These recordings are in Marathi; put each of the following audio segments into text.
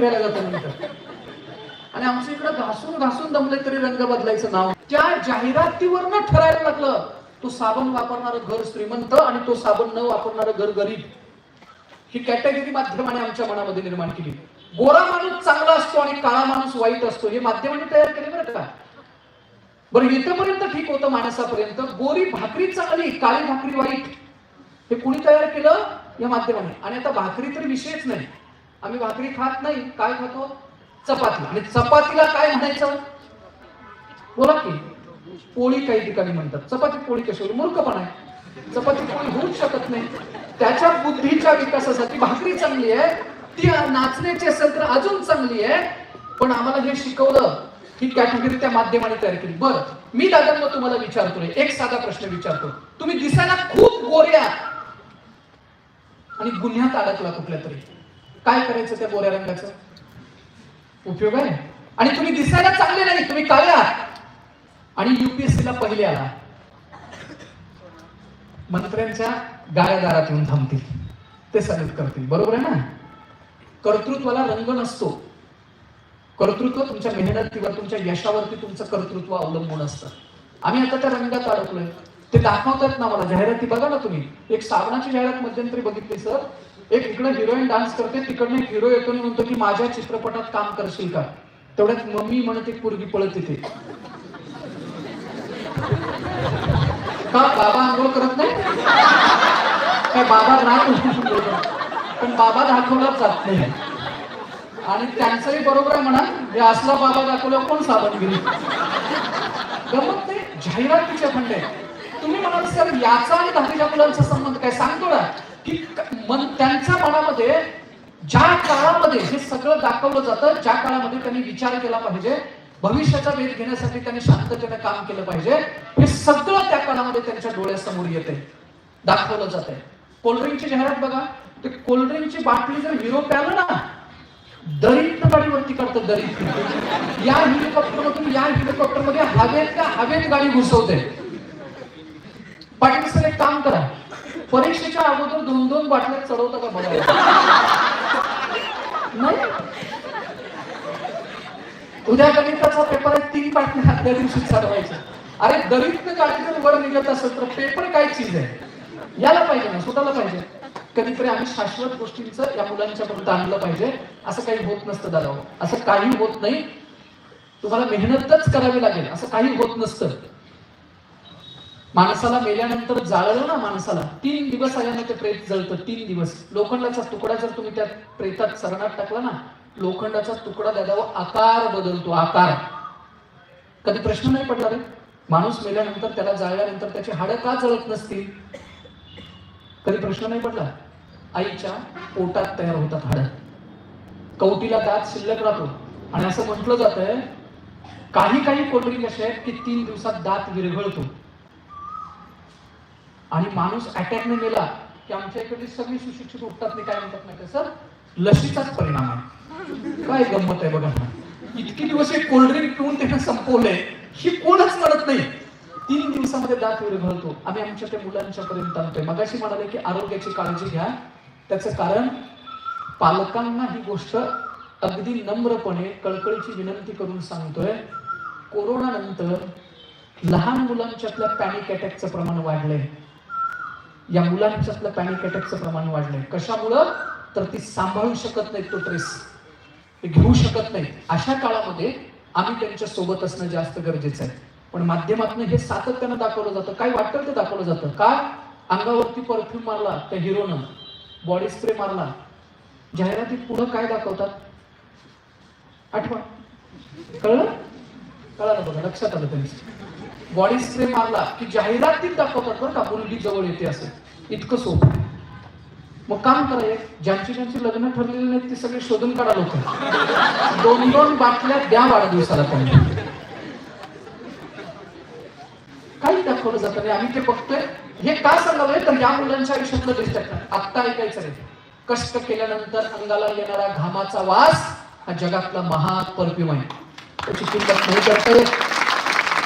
फिरायला जातो नंतर आणि आमच्या इकडं घासून घासून दमले तरी रंग बदलायचं नाव. त्या जाहिरातीवरनं ठरायला लागलं तो साबण वापरणारं घर श्रीमंत आणि तो साबण न वापरणारं घर गरीब. ही कॅटेगरी माध्यमाने आमच्या मनामध्ये निर्माण केली. गोरा माणूस चांगला असतो आणि काळा माणूस वाईट असतो हे माध्यमाने तयार केले बरं का? बरं इथपर्यंत ठीक होतं माणसापर्यंत. गोरी भाकरी चांगली काळी भाकरी वाईट. हे कुणी तयार केलं? या माध्यमाने. आणि आता भाकरी तर विषयच नाही. आम्ही भाकरी खात नाही काय खातो? चपाती. आणि चपातीला काय म्हणायचं? बोला की. पोळी काही ठिकाणी म्हणतात. चपाती पोळी कशावर मूर्खपणा आहे. चपाती पोळी होऊच शकत नाही. त्याच्या बुद्धीच्या विकासासाठी भाकरी चांगली आहे. ती नाचण्याची असेल तर अजून चांगली आहे. पण आम्हाला हे शिकवलं ही कॅटेगरी त्या माध्यमाने तयार केली. बरं मी दादांना तुम्हाला विचारतो एक साधा प्रश्न विचारतो तुम्ही दिसायला खूप गोऱ्या आणि गुन्ह्यात अडकला कुठल्या तरी. काय करायचं त्या गोऱ्या रंगाचं? उपयोग आहे. आणि तुम्ही दिसायला चांगले नाही तुम्ही काळे आहात. आणि युपीएससी ला पहिले आला. मंत्र्यांच्या गाड्या दारात येऊन थांबतील. ते सल्यूट करतील. बरोबर आहे ना? कर्तृत्वाला रंग नसतो. कर्तृत्व तुमच्या मेहनतीवर तुमच्या यशावरती तुमचं कर्तृत्व अवलंबून असतं. आम्ही आता त्या रंगात अडकलोय. ते दाखवतात ना मला. जाहिराती बघा ना तुम्ही. एक साबणाची जाहिरात मध्यंतरी बघितली सर. एक इकडं हिरोईन डान्स करते तिकडनं हिरो येतो आणि म्हणतो की माझ्या चित्रपटात काम करशील का? तेवढ्यात मम्मी म्हणत एक पोरगी पळत येते. का बाबा आंघोळ करत नाही? काय बाबा राहत पण बाबा दाखवलाच जात नाही. आणि त्यांचंही बरोबर आहे म्हणा हे असला बाबा दाखवला कोण साबण गेली गमत नाही जाहिरातीचे फंड आहे तुम्ही म्हणाल सर याचा आणि दहावीच्या मुलांचा संबंध काय? सांगतो ना. की मन त्यांच्या मनामध्ये ज्या काळामध्ये हे सगळं दाखवलं जातं ज्या काळामध्ये त्यांनी विचार केला पाहिजे भविष्याचा वेध घेण्यासाठी त्यांनी शांततेने काम केलं पाहिजे हे सगळं त्या काळामध्ये त्यांच्या डोळ्यासमोर येते दाखवलं जात आहे कोल्ड्रिंकची जाहिरात बघा ते कोल्ड्रिंकची बाटली जर हिरो प्यालं ना दरीत गाडीवरती काढतं दरीत. या हेलिकॉप्टर मधून या हेलिकॉप्टरमध्ये हवेत का हवेत गाडी घुसवते? पाटील सर एक काम करा परीक्षेच्या अगोदर दोन दोन बाटल्या चढवता का बघा नाही. उद्या गणिताचा पेपर आहे तीन बाटल्या आदल्या दिवशी चढवायच्या. अरे दरीत गाडी जर वर निघत असेल तर पेपर काय चीज आहे? याला पाहिजे ना स्वतःला पाहिजे. कधीतरी आम्ही शाश्वत गोष्टींचं या मुलांच्या पर्यंत आणलं पाहिजे. असं काही होत नसतं दादा हो. असं काही होत नाही. तुम्हाला मेहनतच करावी लागेल. असं काही होत नसतं. माणसाला मेल्यानंतर जाळलं ना माणसाला. तीन दिवस आल्यानंतर प्रेत जळतं तीन दिवस. लोखंडाचा तुकडा जर तुम्ही त्या प्रेतात सरणात टाकला ना लोखंडाचा तुकडा त्याच्यावर आकार बदलतो आकार. कधी प्रश्न नाही पडला रे. माणूस मेल्यानंतर त्याला जाळल्यानंतर त्याची हाडं का जळत नसतील? कधी प्रश्न नाही पडला? आईच्या पोटात तयार होतात हाडं. कवटीला दात शिल्लक राहतो. आणि असं म्हटलं जात काही काही कोल्ड्रिंक असे आहेत की तीन दिवसात दात विरघळतो. आणि माणूस अटॅकने गेला की आमच्या इकडे सगळी सुशिक्षित उठतात नाही काय म्हणतात नाही सर? लशीचाच परिणाम आहे. काय गंमत आहे बघा. इतके दिवस हे कोल्ड्रिंक पिऊन त्यांना संपवलंय ही कोणच म्हणत नाही. तीन दिवसामध्ये दात विरघळतो. आम्ही आमच्या त्या मुलांच्या पर्यंत आणतोय. मगाशी म्हणाले की आरोग्याची काळजी घ्या. त्याचं कारण पालकांना ही गोष्ट अगदी नम्रपणे कळकळीची विनंती करून सांगतोय. कोरोना नंतर लहान मुलांच्यातल्या पॅनिक अटॅकचं प्रमाण वाढलंय. या मुलांच्यातलं पॅनिक अटॅकचं प्रमाण वाढलंय? कशामुळं? तर ती सांभाळू शकत नाहीत तो ट्रेस. ते घेऊ शकत नाही अशा काळामध्ये आम्ही त्यांच्यासोबत असणं जास्त गरजेचं आहे. पण माध्यमातून हे सातत्यानं दाखवलं जातं. काय वाटतं ते दाखवलं जातं? का? अंगावरती परफ्यूम मारला त्या हिरोनं. बॉडी स्प्रे मारला. जाहिरातीत पुढं काय दाखवतात? आठवण. कळलं? कळालं बघा लक्षात आलं त्यांचं. बॉडी स्प्रे मारला की जाहिरातीत दाखवतात बरं का मुलगी जवळ येते असं. इतकं सोपं. मग काम करा एक. ज्यांची ज्यांची लग्न ठरलेली नाहीत ती सगळे शोधून काढा लोक दोन दोन बाटल्या द्या वाढदिवसाला त्यांना. काही दाखवलं जात नाही. आम्ही ते बघतोय. हे का सांगावं? तर या मुलांच्या आयुष्यातलं दिसतात आत्ता ऐकायचं नाही. कष्ट केल्यानंतर अंगाला येणारा घामाचा वास हा जगातला महा परफ्यूम आहे. त्याची किंमत नाही करता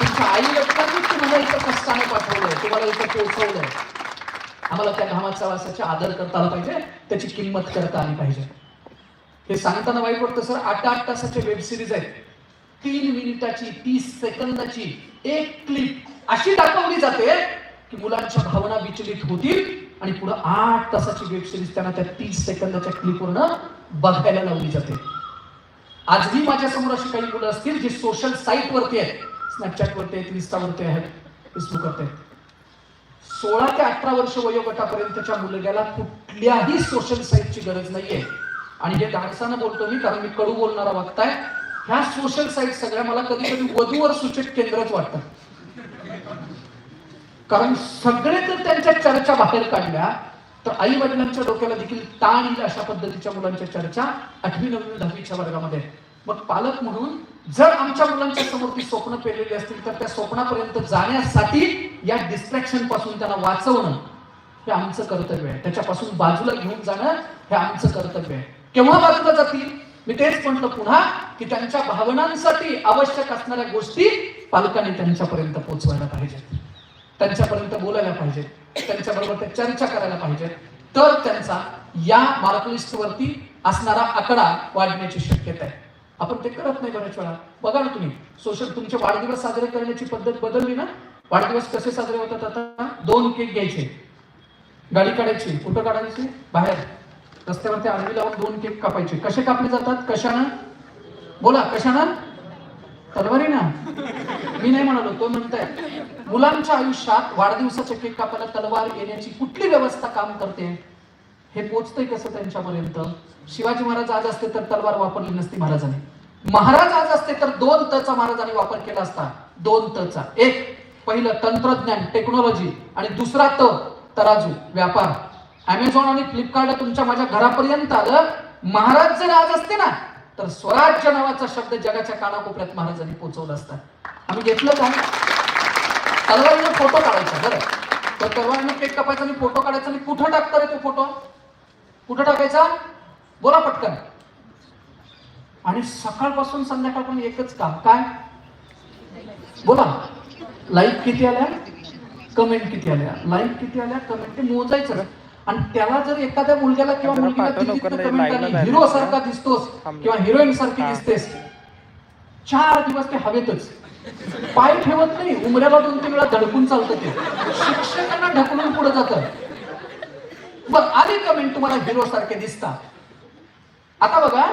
तुमच्या आई वडिलांनी तुम्हाला इथं कष्टाने पाठवलंय तुम्हाला इथं आम्हाला त्या घामाचा वासाचा आदर करता आला पाहिजे त्याची किंमत करता आली पाहिजे हे सांगताना वाईट वाटतं सर आठ आठ तासाचे वेब सिरीज आहेत तीन मिनिटाची तीस सेकंदाची एक क्लिप अशी दाखवली जाते की मुलांच्या भावना विचलित होतील आणि पुढे आठ तासाची वेब सिरीज त्यांना त्या तीस सेकंदाच्या क्लिपवरनं बघायला लावली जाते आजही माझ्यासमोर अशी काही मुलं असतील जी सोशल साईट वरती आहेत. स्नॅपचॅट वरती आहेत इन्स्टावरती आहेत फेसबुकवरती आहेत. सोळा ते अठरा वर्ष वयोगटापर्यंतच्या मुलग्याला कुठल्याही सोशल साईटची गरज नाहीये. आणि हे धाडसानं बोलतो मी कारण मी कडू बोलणारा वागताय. ह्या सोशल साईट सगळ्या मला कधी कधी वधूवर सूचित केंद्रच वाटतात. कारण सगळे जर त्यांच्या चर्चा बाहेर काढल्या तर आई वडिलांच्या डोक्याला देखील ताण येईल अशा पद्धतीच्या मुलांच्या चर्चा आठवी नववी दहावीच्या वर्गामध्ये मग पालक म्हणून जर आमच्या मुलांच्या समोर ती स्वप्न पेरलेली असतील तर त्या स्वप्नापर्यंत जाण्यासाठी या डिस्ट्रॅक्शनपासून त्यांना वाचवणं हे आमचं कर्तव्य आहे. त्याच्यापासून बाजूला घेऊन जाणं हे आमचं कर्तव्य आहे. केव्हा बाजूला जातील? मी तेच म्हटलं पुन्हा की त्यांच्या भावनांसाठी आवश्यक असणाऱ्या गोष्टी पालकांनी त्यांच्यापर्यंत पोहोचवायला पाहिजेत. त्यांच्यापर्यंत बोलायला पाहिजे. त्यांच्याबरोबर ते चर्चा करायला पाहिजे. तर त्यांचा या मार्कलिस्ट वरती असणारा आकडा वाढण्याची शक्यता आहे. आपण ते करत नाही बऱ्याच वेळा. बघा ना तुम्ही सोशल तुमचे वाढदिवस साजरे करण्याची पद्धत बदलली ना? वाढदिवस कसे साजरे होतात आता? दोन केक घ्यायचे. गाडी काढायची कुठं काढायची बाहेर. रस्त्यावरती आडवी लावून दोन केक कापायचे. कसे कापले जातात? कशानं? बोला कशानं? तलवारी ना मी नाही म्हणालो तो म्हणताय. मुलांच्या आयुष्यात वाढदिवसाच्या केक कापायला तलवार येण्याची कुठली व्यवस्था काम करते? हे पोचतंय कसं त्यांच्यापर्यंत? शिवाजी महाराज आज असते तर तलवार वापरली नसती महाराजांनी. महाराज आज असते तर दोन तचा महाराजांनी वापर केला असता. दोन तचा. एक पहिलं तंत्रज्ञान टेक्नॉलॉजी आणि दुसरा त तराजू व्यापार. अमेझॉन आणि फ्लिपकार्ट तुमच्या माझ्या घरापर्यंत आलं. महाराज जर आज असते ना तर स्वराज्य नावाचा शब्द जगाच्या कानाकोपऱ्यात महाराजांनी पोहोचवला असता. आम्ही घेतलं काय तलवारीनं फोटो काढायचा बरं. तर तलवारीनं केक कापायचा आणि फोटो काढायचा आणि कुठं टाकता रे तो फोटो कुठं टाकायचा? बोला पटकन. आणि सकाळपासून संध्याकाळपर्यंत एकच काम. काय? बोला. लाईक किती आल्या? कमेंट किती आल्या? लाईक किती आल्या? कमेंट ते मोजायचं. आणि त्याला जर एखाद्या मुलग्याला किंवा मुलगीला हिरो सारखा दिसतोस. किंवा हिरोईन सारखी. दिसतेस. चार दिवस ते हवेतच. पाय ठेवत नाही उमऱ्याला दोन तीन वेळा धडकून चालतं ते. शिक्षकांना ढकलून पुढे जात. बघ आले कमेंट तुम्हाला हिरो सारखे दिसतात आता बघा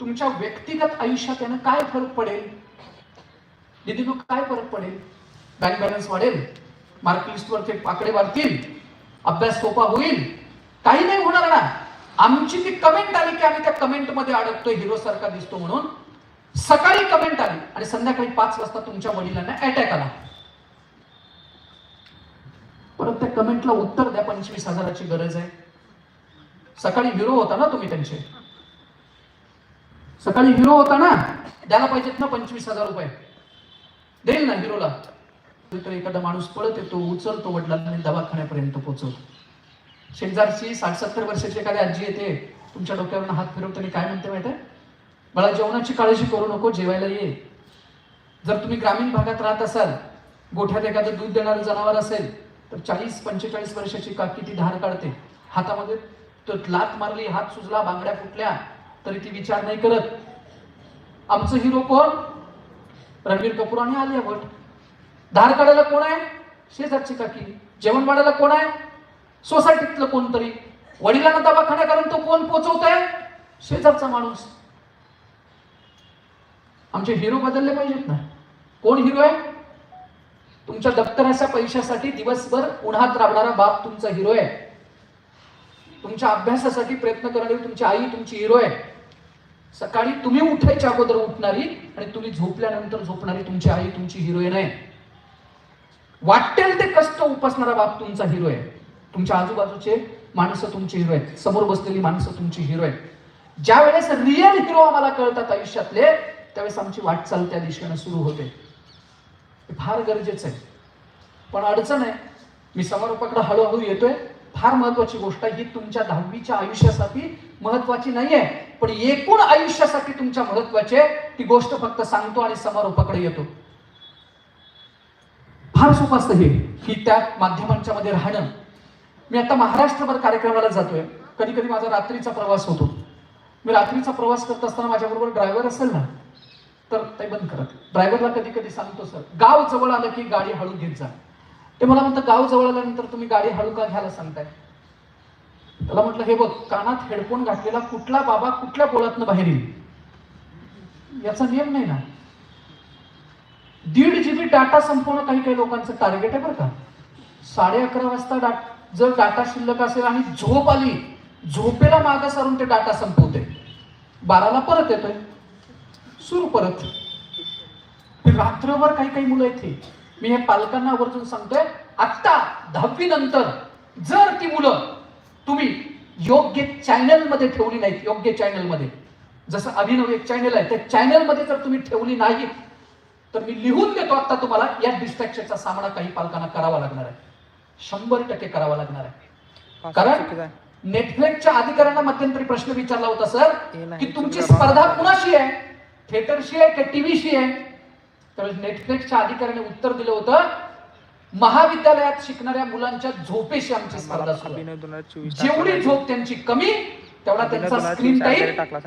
तुमच्या व्यक्तिगत आयुष्यात यानं काय फरक पडेल? दिदी लोक काय फरक पडेल? बँक बॅलन्स वाढेल मार्क ते पाकडे वाढतील अभ्यास सोपा होईल काही नाही होणार ना. आमची ती कमेंट आली की आम्ही त्या कमेंटमध्ये अडकतोय हिरो सारखा दिसतो म्हणून. सकाळी कमेंट आली. आणि संध्याकाळी पाच वाजता तुमच्या वडिलांना अटॅक आला. परत त्या कमेंटला उत्तर द्या पंचवीस हजाराची गरज आहे. सकाळी हिरो होता ना तुम्ही त्यांचे. सकाळी हिरो होता ना द्यायला पाहिजेत ना पंचवीस हजार रुपये. देईल ना हिरोला तर एखादा माणूस पळत येतो उचलतो वडिलांना दवाखान्यापर्यंत पोहोचवतो शेजारची साठ सत्तर वर्षाची एखादी आजी येते तुमच्या डोक्यावरून हात फिरवताना काय म्हणते माहिती आहे? मला जेवणाची काळजी करू नको जेवायला ये. जर तुम्ही ग्रामीण भागात राहत असाल गोठ्यात एखादं दूध देणारं जनावर असेल तर चाळीस पंचेचाळीस वर्षाची काकी ती धार काढते. हातामध्ये तो लात मारली हात सुजला बांगड्या फुटल्या तरी ती विचार नाही करत. आमचं हिरो कोण? रणबीर कपूर आणि आलिया भट. धार काढायला कोण आहे? शेजारची काकी. जेवण वाढायला कोण आहे? सोसायटीतलं कोणतरी. वडिलांना दवाखान्या कारण तो कोण पोचवत आहे शेजारचा माणूस. आमचे हिरो बदलले पाहिजेत ना. कोण हिरो आहे? तुमच्या दप्तराच्या पैशासाठी दिवसभर उन्हात राबणारा बाप तुमचा हिरो आहे. तुमच्या अभ्यासासाठी प्रयत्न करणारी तुमची आई तुमची हिरो आहे. सकाळी तुम्ही उठायच्या अगोदर उठणारी आणि तुम्ही झोपल्यानंतर झोपणारी तुमची आई तुमची हिरोईन आहे वाटेल ते कष्ट उपासणारा बाप तुमचा हिरो आहे. तुमच्या आजूबाजूचे माणसं तुमची हिरो आहेत. समोर बसलेली माणसं तुमची हिरो आहेत. ज्या वेळेस रिअल हिरो आम्हाला कळतात आयुष्यातले त्यावेळेस आमची वाटचाल त्या दिशेनं सुरू होते. हे फार गरजेचं आहे. पण अडचण आहे मी समारोपाकडे हळूहळू येतोय. फार महत्वाची गोष्ट आहे ही तुमच्या दहावीच्या आयुष्यासाठी महत्वाची नाही आहे पण एकूण आयुष्यासाठी तुमच्या महत्वाची आहे ती गोष्ट फक्त सांगतो आणि समारोपाकडे येतो. फार सोपं असतं हे की त्या माध्यमांच्या मध्ये राहणं. मी आता महाराष्ट्रभर कार्यक्रमाला जातोय. कधी कधी माझा रात्रीचा प्रवास होतो. मी रात्रीचा प्रवास करत असताना माझ्याबरोबर ड्रायव्हर असेल ना तर ते बंद करत ड्रायव्हरला कधी कधी सांगतो सर गाव जवळ आलं की गाडी हळू घेत जा. ते मला म्हणतं गाव जवळ आल्यानंतर तुम्ही गाडी हळू का घ्यायला सांगताय? त्याला म्हटलं हे बघ कानात हेडफोन घातलेला कुठला बाबा कुठल्या पोळातनं बाहेर येईल? याचा नियम नाही ना. दीड जीबी डाटा संपवणं काही काही लोकांचं टार्गेट आहे बरं का. साडे अकरा वाजता डा जर डाटा शिल्लक असेल आणि झोप आली झोपेला मागं सारून ते डाटा संपवते बाराला परत येतोय. सुरू परत. रात्रभर काही काही मुलं येते मी हे पालकांना आवर्जून सांगतोय आत्ता दहावी नंतर जर ती मुलं तुम्ही योग्य चॅनलमध्ये ठेवली नाहीत योग्य चॅनलमध्ये जसं अभिनव एक चॅनल आहे त्या चॅनलमध्ये जर तुम्ही ठेवली नाही तर मी लिहून देतो आता तुम्हाला या डिस्ट्रॅक्शनचा सामना काही पालकांना करावा लागणार आहे. शंभर टक्के करावा लागणार आहे. कारण नेटफ्लिक्सच्या अधिकाऱ्यांना मध्यंतरी प्रश्न विचारला होता सर की तुमची स्पर्धा कुणाशी आहे? थिएटरशी आहे की टीव्हीशी आहे? त्यावेळेस नेटफ्लिक्सच्या अधिकाऱ्याने उत्तर दिलं होतं महाविद्यालयात शिकणाऱ्या मुलांच्या झोपेशी आमची स्पर्धा सुरू जेवढी झोप त्यांची कमी तेवढा त्यांचा स्क्रीन टाइम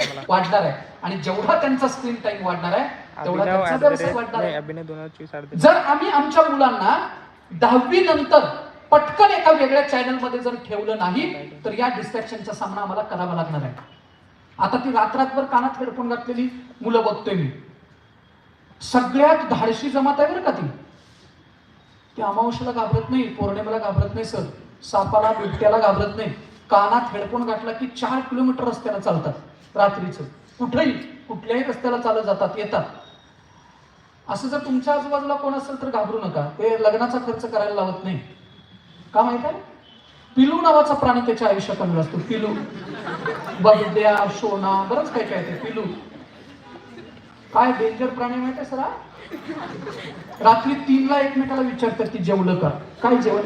मला. वाढणार आहे. आणि जेवढा त्यांचा स्क्रीन टाइम वाढणार आहे तेवढा त्यांचा व्यवसाय वाढणार आहे. जर आम्ही आमच्या मुलांना दहावी नंतर पटकन एका वेगळ्या चॅनलमध्ये जर ठेवलं नाही तर या डिस्ट्रॅक्शनचा सामना आम्हाला करावा लागणार आहे. आता ती रात्रातभर कानात हेडफोन घातलेली मुलं बघतोय मी. सगळ्यात धाडशी जमात आहे बरं का ती. ती अमावश्याला घाबरत नाही पौर्णिमेला घाबरत नाही सर. सापाला बिबट्याला घाबरत नाही. कानात हेडफोन घातला की चार किलोमीटर रस्त्याला चालतात रात्रीचं. कुठेही कुठल्याही रस्त्याला चालत जातात येतात. असं जर तुमच्या आजूबाजूला कोण असेल तर घाबरू नका. ते लग्नाचा खर्च करायला लावत नाही. का माहीत आहे? पिलू नावाचा प्राणी त्याच्या आयुष्यात आणला असतो. पिलू. बगद्या सोना बरंच काय काय ते पिलू. काय डेंजर प्राणी माहिती सरा? रात्री तीनला एकमेकाला विचारतात की जेवलं का? काय जेवण?